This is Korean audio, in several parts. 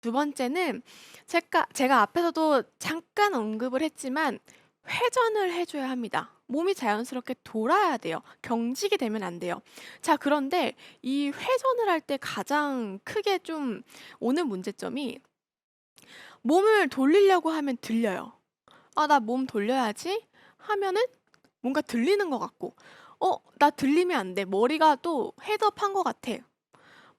두 번째는 제가 제가 앞에서도 잠깐 언급을 했지만 회전을 해 줘야 합니다. 몸이 자연스럽게 돌아야 돼요. 경직이 되면 안 돼요. 자 그런데 이 회전을 할 때 가장 크게 좀 오는 문제점이 몸을 돌리려고 하면 들려요. '아 나 몸 돌려야지.' 하면은 뭔가 들리는 것 같고 '어 나 들리면 안 돼. 머리가 또 헤드업한 것 같아.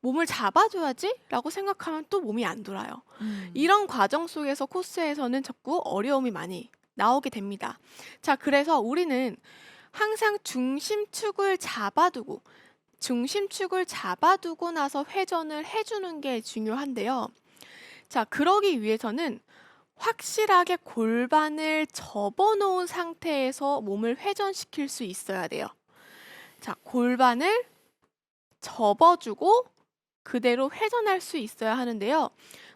몸을 잡아 줘야지.'라고 생각하면 또 몸이 안 돌아요. 음. 이런 과정 속에서 코스에서는 자꾸 어려움이 많이 나오게 됩니다. 자 그래서 우리는 항상 중심축을 잡아 두고 중심축을 잡아 두고 나서 회전을 해 주는 게 중요한데요. 자 그러기 위해서는 확실하게 골반을 접어 놓은 상태에서 몸을 회전시킬 수 있어야 돼요. 자 골반을 접어 주고 그대로 회전할 수 있어야 하는데요.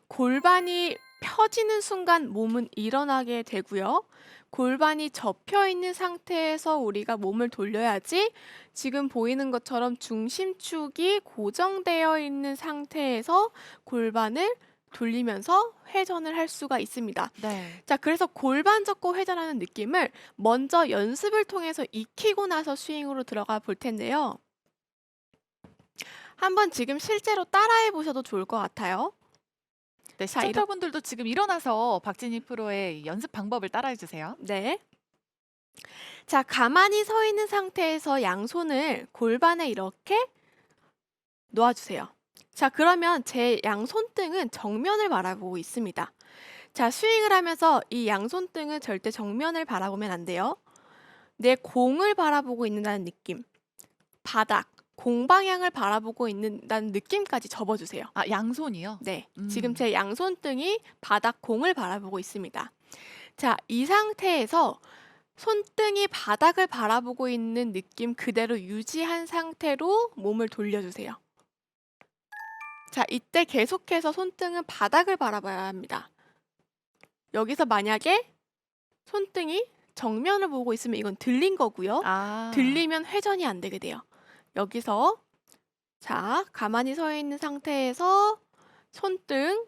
골반이 펴지는 순간 몸은 일어나게 되고요. 골반이 접혀 있는 상태에서 우리가 몸을 돌려야지 지금 보이는 것처럼 중심축이 고정되어 있는 상태에서 골반을 돌리면서 회전을 할 수가 있습니다. 네. 자 그래서 골반 접고 회전하는 느낌을 먼저 연습을 통해서 익히고 나서 스윙으로 들어가 볼 텐데요. 한번 지금 실제로 따라해 보셔도 좋을 것 같아요. 네, 자, 시청자분들도 지금 일어나서 박진희 프로의 이 연습 방법을 따라해 주세요. 네. 자, 가만히 서 있는 상태에서 양손을 골반에 이렇게 놓아주세요. 자, 그러면 제 양손등은 정면을 바라보고 있습니다. 자, 스윙을 하면서 이 양손등은 절대 정면을 바라보면 안 돼요. 내 공을 바라보고 있는다는 느낌. 바닥, 공 방향을 바라보고 있는다는 느낌까지 접어주세요. 아, 양손이요? 네. 음. 지금 제 양손등이 바닥 공을 바라보고 있습니다. 자, 이 상태에서 손등이 바닥을 바라보고 있는 느낌 그대로 유지한 상태로 몸을 돌려주세요. 자, 이때 계속해서 손등은 바닥을 바라봐야 합니다. 여기서 만약에 손등이 정면을 보고 있으면 이건 들린 거고요. 아. 들리면 회전이 안 되게 돼요. 여기서 자, 가만히 서 있는 상태에서 손등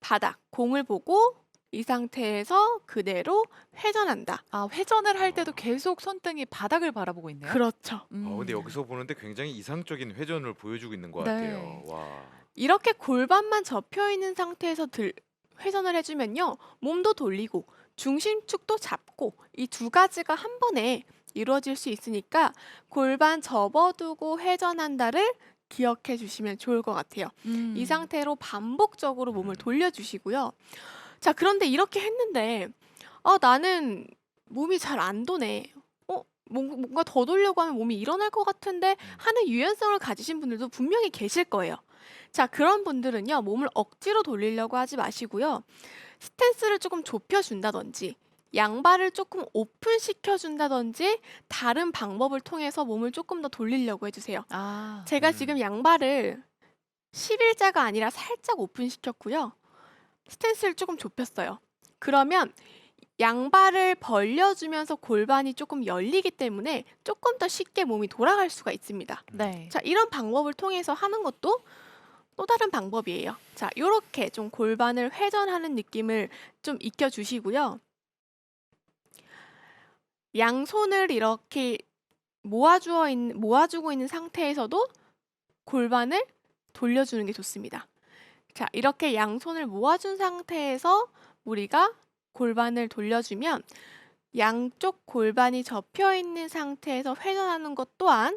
바닥 공을 보고 이 상태에서 그대로 회전한다. 아, 회전을 할 때도 계속 손등이 바닥을 바라보고 있네요. 그렇죠. 음. 어, 근데 여기서 보는데 굉장히 이상적인 회전을 보여주고 있는 것 네. 같아요. 와. 이렇게 골반만 접혀 있는 상태에서 들, 회전을 해주면요. 몸도 돌리고 중심축도 잡고 이 두 가지가 한 번에 이루어질 수 있으니까 골반 접어두고 회전한다를 기억해 주시면 좋을 것 같아요. 음. 이 상태로 반복적으로 몸을 돌려주시고요. 자, 그런데 이렇게 했는데, 아, 나는 몸이 잘 안 도네. 어, 뭔가, 뭔가 더 돌려고 하면 몸이 일어날 것 같은데 하는 유연성을 가지신 분들도 분명히 계실 거예요. 자, 그런 분들은요, 몸을 억지로 돌리려고 하지 마시고요. 스탠스를 조금 좁혀준다든지, 양발을 조금 오픈시켜 준다든지, 다른 방법을 통해서 몸을 조금 더 돌리려고 해주세요. 아. 제가 음. 지금 양발을 11자가 아니라 살짝 오픈시켰고요. 스탠스를 조금 좁혔어요. 그러면 양발을 벌려주면서 골반이 조금 열리기 때문에 조금 더 쉽게 몸이 돌아갈 수가 있습니다. 네. 자, 이런 방법을 통해서 하는 것도 또 다른 방법이에요. 자, 요렇게 좀 골반을 회전하는 느낌을 좀 익혀주시고요. 양손을 이렇게 모아주어 있는, 모아주고 있는 상태에서도 골반을 돌려주는 게 좋습니다. 자, 이렇게 양손을 모아준 상태에서 우리가 골반을 돌려주면 양쪽 골반이 접혀 있는 상태에서 회전하는 것 또한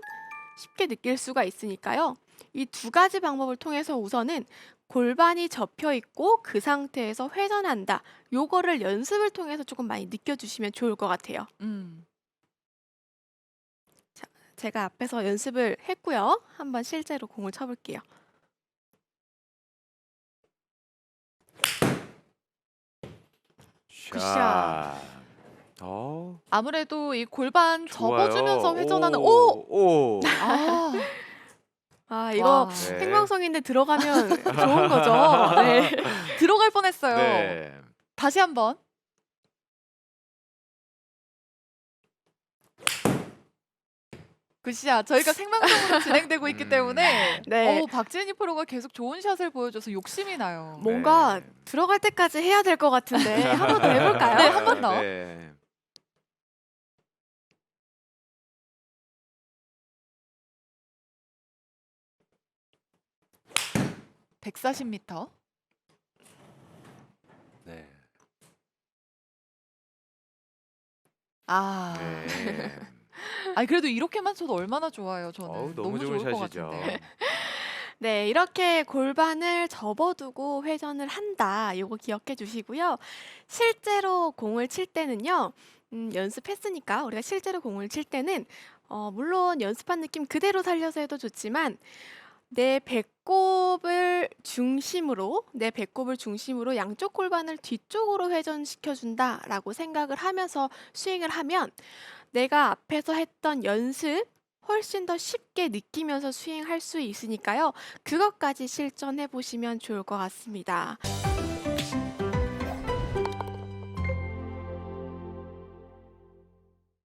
쉽게 느낄 수가 있으니까요. 이 두 가지 방법을 통해서 우선은 골반이 접혀 있고 그 상태에서 회전한다. 요거를 연습을 통해서 조금 많이 느껴주시면 좋을 것 같아요. 음. 제가 앞에서 연습을 했고요. 한번 실제로 공을 쳐볼게요. 굿샷. 어, 아무래도 이 골반 좋아요. 접어주면서 회전하는 오! 오. 아. 아, 이거 와. 네. 생방송인데 들어가면 좋은 거죠. 네. 들어갈 뻔했어요. 네. 다시 한번. 굿샷. 저희가 생방송으로 진행되고 있기 음. 때문에 네. 어, 박진희 프로가 계속 좋은 샷을 보여줘서 욕심이 나요. 뭔가 네. 들어갈 때까지 해야 될 것 같은데 한 번 더 해볼까요? 네, 한 번 더. 네. 140m. 네. 아. 네. 아니 그래도 이렇게만 쳐도 얼마나 좋아요. 저는 어우, 너무, 좋은 좋을 것 샷이죠. 같은데. 네, 이렇게 골반을 접어두고 회전을 한다. 이거 기억해 주시고요. 실제로 공을 칠 때는요. 음, 연습했으니까 우리가 실제로 공을 칠 때는 어, 물론 연습한 느낌 그대로 살려서 해도 좋지만 내 배꼽을 중심으로 내 배꼽을 중심으로 양쪽 골반을 뒤쪽으로 회전시켜 준다라고 생각을 하면서 스윙을 하면 내가 앞에서 했던 연습 훨씬 더 쉽게 느끼면서 스윙할 수 있으니까요. 그것까지 실전해 보시면 좋을 것 같습니다.